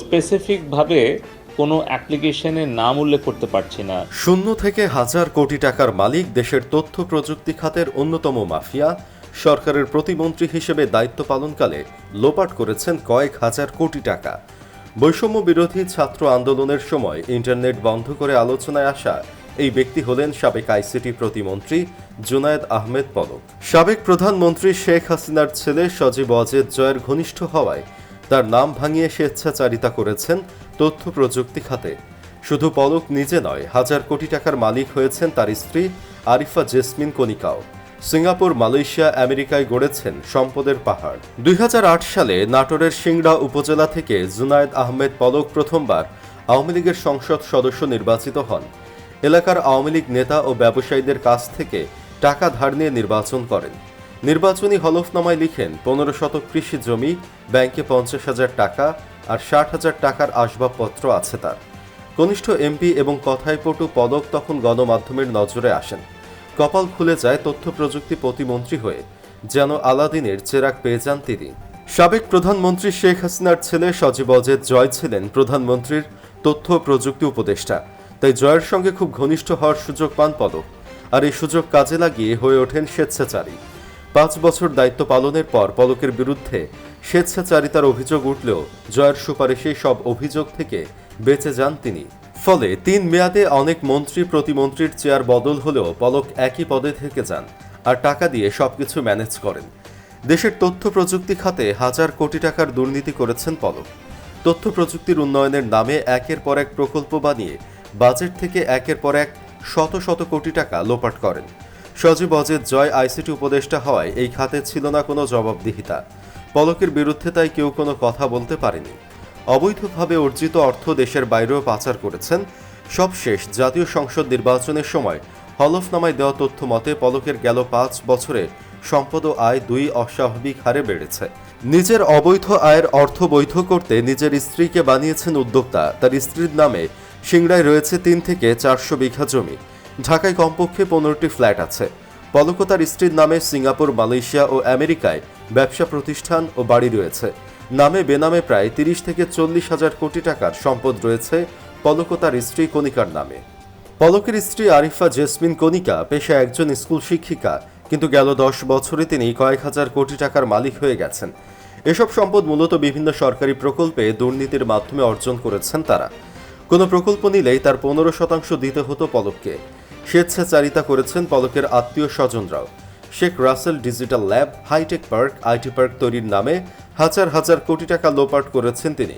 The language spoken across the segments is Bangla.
স্পেসিফিকভাবে কোনো অ্যাপ্লিকেশনের নাম উল্লেখ করতে পারছি না। শূন্য থেকে হাজার কোটি টাকার মালিক দেশের তথ্য প্রযুক্তি খাতের অন্যতম মাফিয়া। সরকারের প্রতিমন্ত্রী হিসেবে দায়িত্ব পালনকালে লোপাট করেছেন কয়েক হাজার কোটি টাকা। বৈষম্য বিরোধী ছাত্র আন্দোলনের সময় ইন্টারনেট বন্ধ করে আলোচনায় আসা এই ব্যক্তি হলেন সাবেক আইসিটি প্রতিমন্ত্রী জুনায়েদ আহমেদ পলক। সাবেক প্রধানমন্ত্রী শেখ হাসিনার ছেলে সজীব অজেদ জয়ের ঘনিষ্ঠ হওয়ায় তার নাম ভাঙিয়ে স্বেচ্ছাচারিতা করেছেন তথ্য প্রযুক্তি খাতে। শুধু পলক নিজে নয়, হাজার কোটি টাকার মালিক হয়েছেন তার স্ত্রী আরিফা জেসমিন কনিকাও সিঙ্গাপুর, মালয়েশিয়া, আমেরিকায় গড়েছেন সম্পদের পাহাড়। দুই হাজার আট সালে নাটোরের সিংড়া উপজেলা থেকে জুনায়েদ আহমেদ পলক প্রথমবার আওয়ামী লীগের সংসদ সদস্য নির্বাচিত হন। এলাকার আওয়ামী লীগ নেতা ও ব্যবসায়ীদের কাছ থেকে টাকা ধার নিয়ে নির্বাচন করেন। নির্বাচনী হলফনামায় লিখেন, পনেরো শতক কৃষি জমি, ব্যাংকে পঞ্চাশ হাজার টাকা আর ষাট হাজার টাকার আসবাবপত্র আছে তার। কনিষ্ঠ এমপি এবং কথায় পটু পদক তখন গণমাধ্যমের নজরে আসেন। কপাল খুলে যায় তথ্য প্রযুক্তি প্রতিমন্ত্রী হয়ে, যেন আলাদিনের চেরাক পেয়ে যান তিনি। সাবেক প্রধানমন্ত্রী শেখ হাসিনার ছেলে সজীব অজেদ জয় ছিলেন প্রধানমন্ত্রীর তথ্য প্রযুক্তি উপদেষ্টা। তাই জয়ের সঙ্গে খুব ঘনিষ্ঠ হওয়ার সুযোগ পান পদক। আর এই সুযোগ কাজে লাগিয়ে হয়ে ওঠেন স্বেচ্ছাচারী। পাঁচ বছর দায়িত্ব পালনের পর পলকের বিরুদ্ধে স্বেচ্ছাচারিতার অভিযোগ উঠলেও জয়ের সুপারিশে সব অভিযোগ থেকে বেঁচে যান তিনি। ফলে তিন মেয়াদে অনেক মন্ত্রী প্রতিমন্ত্রীর চেয়ার বদল হলেও পলক একই পদে থেকে যান আর টাকা দিয়ে সবকিছু ম্যানেজ করেন। দেশের তথ্য প্রযুক্তি খাতে হাজার কোটি টাকার দুর্নীতি করেছেন পলক। তথ্য প্রযুক্তির উন্নয়নের নামে একের পর এক প্রকল্প বানিয়ে বাজেট থেকে একের পর এক শত শত কোটি টাকা লোপাট করেন। সজীব অজেদ জয় আইসিটি উপদেষ্টা হওয়ায় এই খাতে ছিল না কোনো জবাবদিহিতা। পলকের বিরুদ্ধে তাই কেউ কোনো কথা বলতে পারেনি। অবৈধভাবে অর্জিত অর্থ দেশের বাইরেও পাচার করেছেন সবশেষ জাতীয় সংসদ নির্বাচনের সময় হলফনামায় দেওয়া তথ্য মতে পলকের গেল পাঁচ বছরে সম্পদ ও আয় দুই অস্বাভাবিক হারে বেড়েছে। নিজের অবৈধ আয়ের অর্থ বৈধ করতে নিজের স্ত্রীকে বানিয়েছেন উদ্যোক্তা। তার স্ত্রীর নামে সিংড়ায় রয়েছে তিন থেকে চারশো বিঘা জমি। ঢাকায় কমপক্ষে পনেরোটি ফ্ল্যাট আছে। পলক তার স্ত্রীর নামে সিঙ্গাপুর, মালয়েশিয়া ও আমেরিকায় ব্যবসা প্রতিষ্ঠান ও বাড়ি রয়েছে। নামে বেনামে প্রায় তিরিশ থেকে চল্লিশ হাজার কোটি টাকার সম্পদ রয়েছে পলক তার স্ত্রী কণিকার নামে। পলকের স্ত্রী আরিফা জেসমিন কণিকা পেশা একজন স্কুল শিক্ষিকা, কিন্তু গেল দশ বছরে তিনি কয়েক হাজার কোটি টাকার মালিক হয়ে গেছেন। এসব সম্পদ মূলত বিভিন্ন সরকারি প্রকল্পে দুর্নীতির মাধ্যমে অর্জন করেছেন তারা। কোনো প্রকল্প নিলেই তার পনেরো শতাংশ দিতে হতো পলককে। স্বেচ্ছাচারিতা করেছেন পলকের আত্মীয় স্বজনরাও। Sheikh Russel digital lab, hi tech park, IT park তৈরির নামে হাজার হাজার কোটি টাকা লোপাট করেছেন তিনি।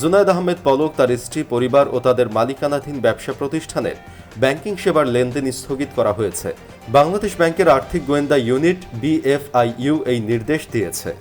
জুনায়দ আহমেদ পলক তার স্ত্রী, পরিবার ও তাদের মালিকানাধীন ব্যবসা প্রতিষ্ঠানের ব্যাংকিং সেবার লেনদেন স্থগিত করা হয়েছে। বাংলাদেশ ব্যাংকের আর্থিক গোয়েন্দা ইউনিট বিএফআইইউ এই নির্দেশ দিয়েছে।